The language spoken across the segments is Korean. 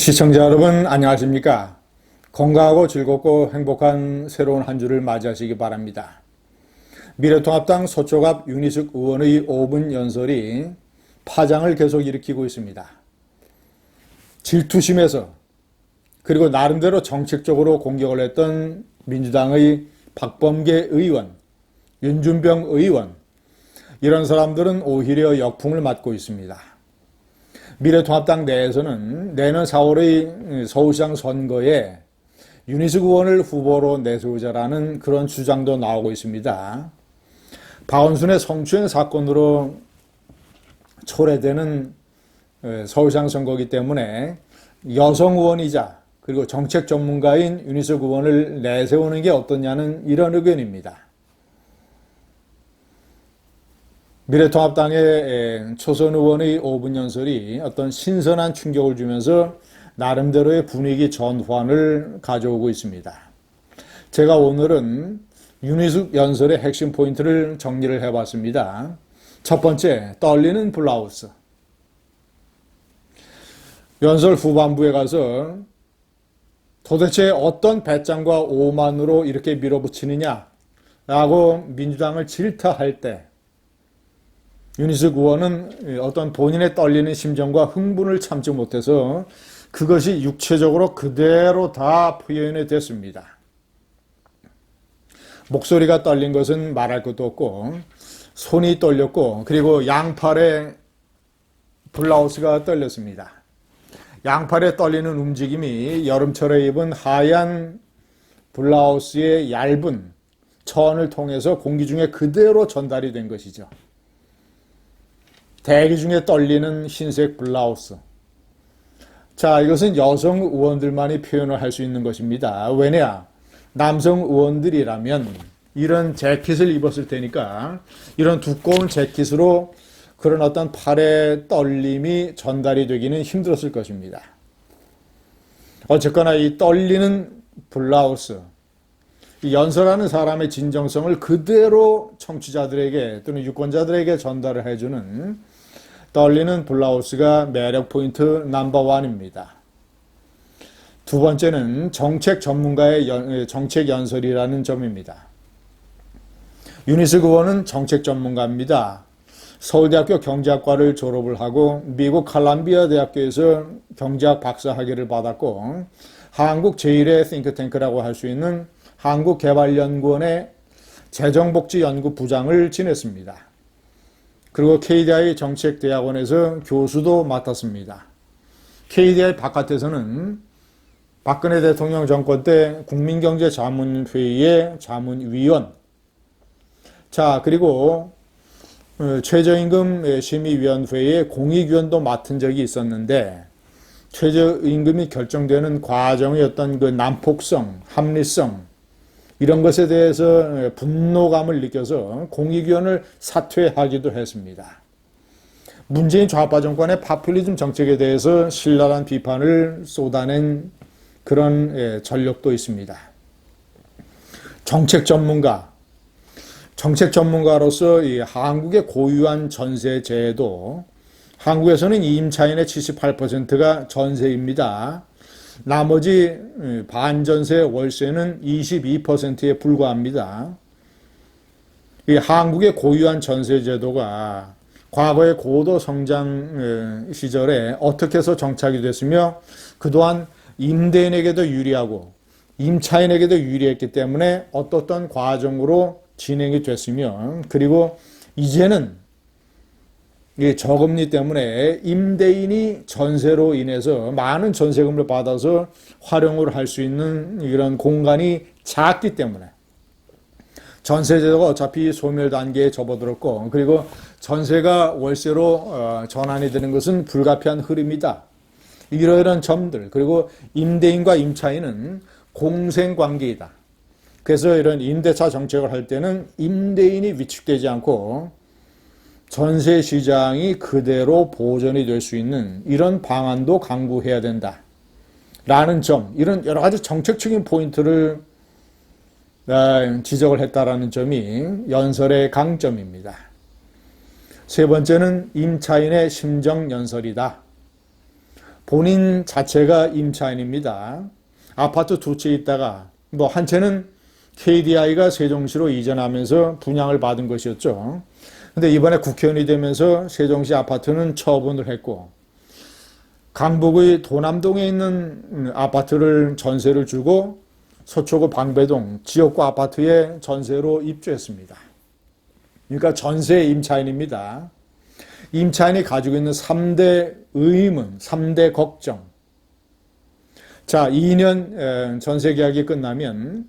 시청자 여러분 안녕하십니까? 건강하고 즐겁고 행복한 새로운 한 주를 맞이하시기 바랍니다. 미래통합당 서초갑 윤희숙 의원의 5분 연설이 파장을 계속 일으키고 있습니다. 질투심에서 그리고 나름대로 정책적으로 공격을 했던 민주당의 박범계 의원, 윤준병 의원 이런 사람들은 오히려 역풍을 맞고 있습니다. 미래통합당 내에서는 내년 4월의 서울시장 선거에 윤희숙 의원을 후보로 내세우자라는 그런 주장도 나오고 있습니다. 박원순의 성추행 사건으로 초래되는 서울시장 선거이기 때문에 여성 의원이자 그리고 정책 전문가인 윤희숙 의원을 내세우는 게 어떠냐는 이런 의견입니다. 미래통합당의 초선 의원의 5분 연설이 어떤 신선한 충격을 주면서 나름대로의 분위기 전환을 가져오고 있습니다. 제가 오늘은 윤희숙 연설의 핵심 포인트를 정리를 해봤습니다. 첫 번째, 떨리는 블라우스. 연설 후반부에 가서 도대체 어떤 배짱과 오만으로 이렇게 밀어붙이느냐 라고 민주당을 질타할 때 윤희숙 의원은 어떤 본인의 떨리는 심정과 흥분을 참지 못해서 그것이 육체적으로 그대로 다 표현이 됐습니다. 목소리가 떨린 것은 말할 것도 없고 손이 떨렸고 그리고 양팔에 블라우스가 떨렸습니다. 양팔에 떨리는 움직임이 여름철에 입은 하얀 블라우스의 얇은 천을 통해서 공기 중에 그대로 전달이 된 것이죠. 대기 중에 떨리는 흰색 블라우스. 자, 이것은 여성 의원들만이 표현을 할 수 있는 것입니다. 왜냐? 남성 의원들이라면 이런 재킷을 입었을 테니까 이런 두꺼운 재킷으로 그런 어떤 팔의 떨림이 전달이 되기는 힘들었을 것입니다. 어쨌거나 이 떨리는 블라우스, 이 연설하는 사람의 진정성을 그대로 청취자들에게 또는 유권자들에게 전달을 해주는 떨리는 블라우스가 매력 포인트 넘버원입니다. 두 번째는 정책 전문가의 연, 정책 연설이라는 점입니다. 유니스 의원은 정책 전문가입니다. 서울대학교 경제학과를 졸업을 하고 미국 칼럼비아 대학교에서 경제학 박사 학위를 받았고 한국 제1의 싱크탱크라고 할 수 있는 한국개발연구원의 재정복지연구부장을 지냈습니다. 그리고 KDI 정책대학원에서 교수도 맡았습니다. KDI 바깥에서는 박근혜 대통령 정권 때 국민경제자문회의의 자문위원. 자, 그리고 어, 최저임금 심의위원회의 공익위원도 맡은 적이 있었는데 최저임금이 결정되는 과정의 어떤 그 난폭성, 합리성 이런 것에 대해서 분노감을 느껴서 공익위원을 사퇴하기도 했습니다. 문재인 좌파 정권의 파퓰리즘 정책에 대해서 신랄한 비판을 쏟아낸 그런 예, 전력도 있습니다. 정책 전문가, 정책 전문가로서 이 한국의 고유한 전세 제도, 한국에서는 임차인의 78%가 전세입니다. 나머지 예, 반전세 월세는 22%에 불과합니다. 이 한국의 고유한 전세 제도가 과거의 고도 성장 예, 시절에 어떻게 해서 정착이 됐으며 그동안 임대인에게도 유리하고 임차인에게도 유리했기 때문에 어떻던 과정으로 진행이 됐으며 그리고 이제는 저금리 때문에 임대인이 전세로 인해서 많은 전세금을 받아서 활용을 할 수 있는 이런 공간이 작기 때문에 전세제도가 어차피 소멸 단계에 접어들었고 그리고 전세가 월세로 어, 전환이 되는 것은 불가피한 흐름이다. 이러이러한 점들 그리고 임대인과 임차인은 공생관계이다. 그래서 이런 임대차 정책을 할 때는 임대인이 위축되지 않고 전세 시장이 그대로 보존이 될 수 있는 이런 방안도 강구해야 된다. 라는 점, 이런 여러 가지 정책적인 포인트를 아, 지적을 했다라는 점이 연설의 강점입니다. 세 번째는 임차인의 심정 연설이다. 본인 자체가 임차인입니다. 아파트 두 채 있다가 뭐 한 채는 KDI가 세종시로 이전하면서 분양을 받은 것이었죠. 근데 이번에 국회의원이 되면서 세종시 아파트는 처분을 했고 강북의 도남동에 있는 아파트를 전세를 주고 서초구 방배동 지역구 아파트에 전세로 입주했습니다. 그러니까 전세 임차인입니다. 임차인이 가지고 있는 3대 의문, 3대 걱정. 자, 2년 전세 계약이 끝나면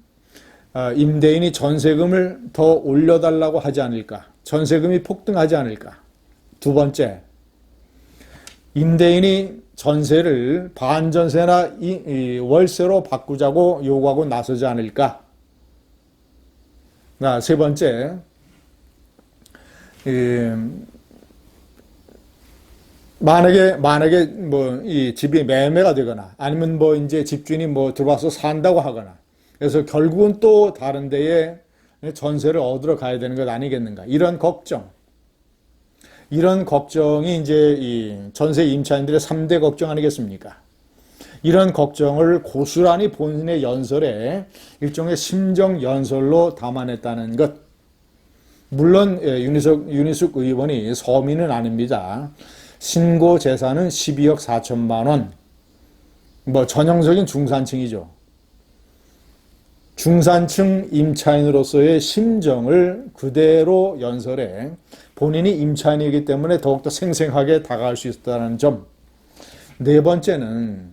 아, 임대인이 전세금을 더 올려달라고 하지 않을까? 전세금이 폭등하지 않을까? 두 번째, 임대인이 전세를 반전세나 월세로 바꾸자고 요구하고 나서지 않을까? 세 번째, 만약에 만약에 뭐 이 집이 매매가 되거나 아니면 뭐 이제 집주인이 뭐 들어와서 산다고 하거나 그래서 결국은 또 다른 데에 전세를 얻으러 가야 되는 것 아니겠는가 이런 걱정 이런 걱정이 이제 이 전세 임차인들의 3대 걱정 아니겠습니까? 이런 걱정을 고스란히 본인의 연설에 일종의 심정 연설로 담아냈다는 것. 물론 예, 윤희숙, 윤희숙 의원이 서민은 아닙니다. 신고 재산은 12억 4천만 원. 뭐 전형적인 중산층이죠. 중산층 임차인으로서의 심정을 그대로 연설해 본인이 임차인이기 때문에 더욱더 생생하게 다가갈 수 있다는 점. 네 번째는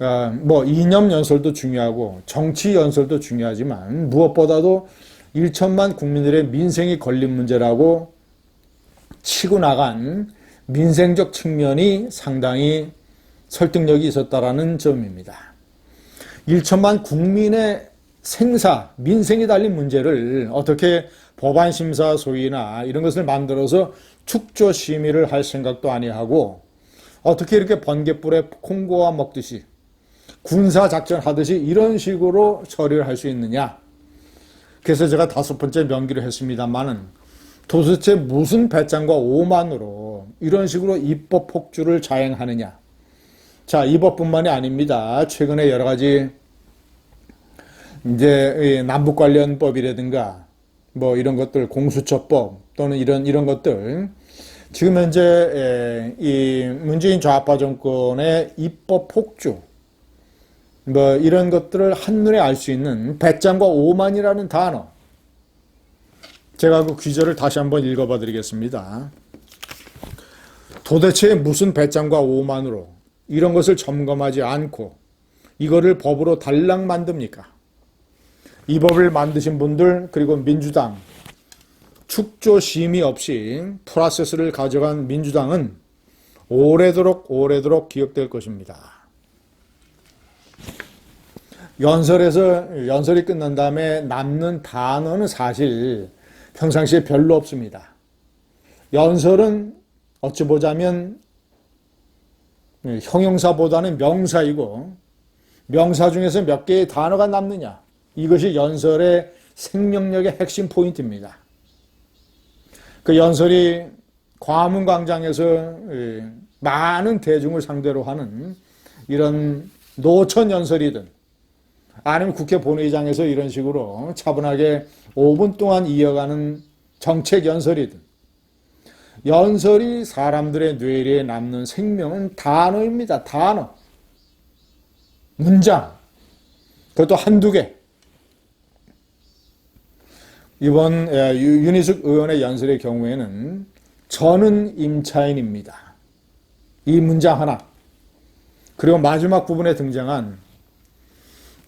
어, 뭐 이념 연설도 중요하고 정치 연설도 중요하지만 무엇보다도 1천만 국민들의 민생이 걸린 문제라고 치고 나간 민생적 측면이 상당히 설득력이 있었다라는 점입니다. 1천만 국민의 생사, 민생이 달린 문제를 어떻게 법안 심사 소위나 이런 것을 만들어서 축조 심의를 할 생각도 아니하고 어떻게 이렇게 번개불에 콩고와 먹듯이 군사 작전 하듯이 이런 식으로 처리를 할 수 있느냐. 그래서 제가 다섯 번째 명기를 했습니다만은 도대체 무슨 배짱과 오만으로 이런 식으로 입법 폭주를 자행하느냐. 자, 이 법뿐만이 아닙니다. 최근에 여러 가지 이제 남북 관련 법이라든가 뭐 이런 것들 공수처법 또는 이런 이런 것들 지금 현재 이 문재인 좌파 정권의 입법 폭주 뭐 이런 것들을 한눈에 알 수 있는 배짱과 오만이라는 단어 제가 그 귀절을 다시 한번 읽어봐 드리겠습니다. 도대체 무슨 배짱과 오만으로 이런 것을 점검하지 않고 이거를 법으로 달랑 만듭니까? 이 법을 만드신 분들 그리고 민주당 축조 심의 없이 프로세스를 가져간 민주당은 오래도록 오래도록 기억될 것입니다. 연설에서 연설이 끝난 다음에 남는 단어는 사실 평상시에 별로 없습니다. 연설은 어찌 보자면 형용사보다는 명사이고 명사 중에서 몇 개의 단어가 남느냐 이것이 연설의 생명력의 핵심 포인트입니다. 그 연설이 과문광장에서 많은 대중을 상대로 하는 이런 노천 연설이든 아니면 국회 본회의장에서 이런 식으로 차분하게 5분 동안 이어가는 정책 연설이든 연설이 사람들의 뇌리에 남는 생명은 단어입니다. 단어. 문장. 그것도 한두 개. 이번 윤희숙 의원의 연설의 경우에는 저는 임차인입니다. 이 문장 하나. 그리고 마지막 부분에 등장한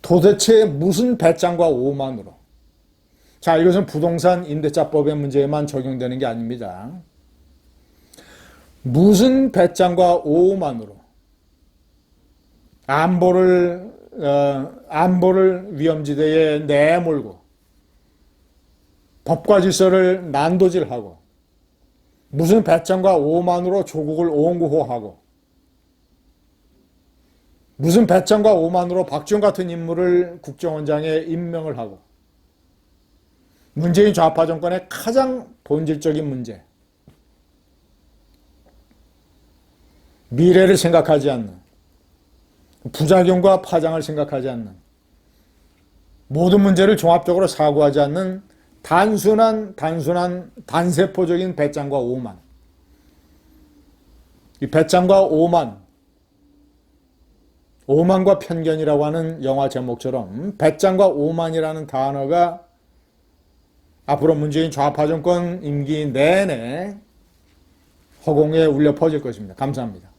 도대체 무슨 배짱과 오만으로. 자, 이것은 부동산 임대차법의 문제에만 적용되는 게 아닙니다. 무슨 배짱과 오만으로 안보를 어, 안보를 위험지대에 내몰고 법과 질서를 난도질하고 무슨 배짱과 오만으로 조국을 옹호하고 무슨 배짱과 오만으로 박지원 같은 인물을 국정원장에 임명을 하고 문재인 좌파 정권의 가장 본질적인 문제 미래를 생각하지 않는 부작용과 파장을 생각하지 않는 모든 문제를 종합적으로 사고하지 않는 단순한 단순한 단세포적인 배짱과 오만 이 배짱과 오만 오만과 편견이라고 하는 영화 제목처럼 배짱과 오만이라는 단어가 앞으로 문재인 좌파 정권 임기 내내 허공에 울려 퍼질 것입니다. 감사합니다.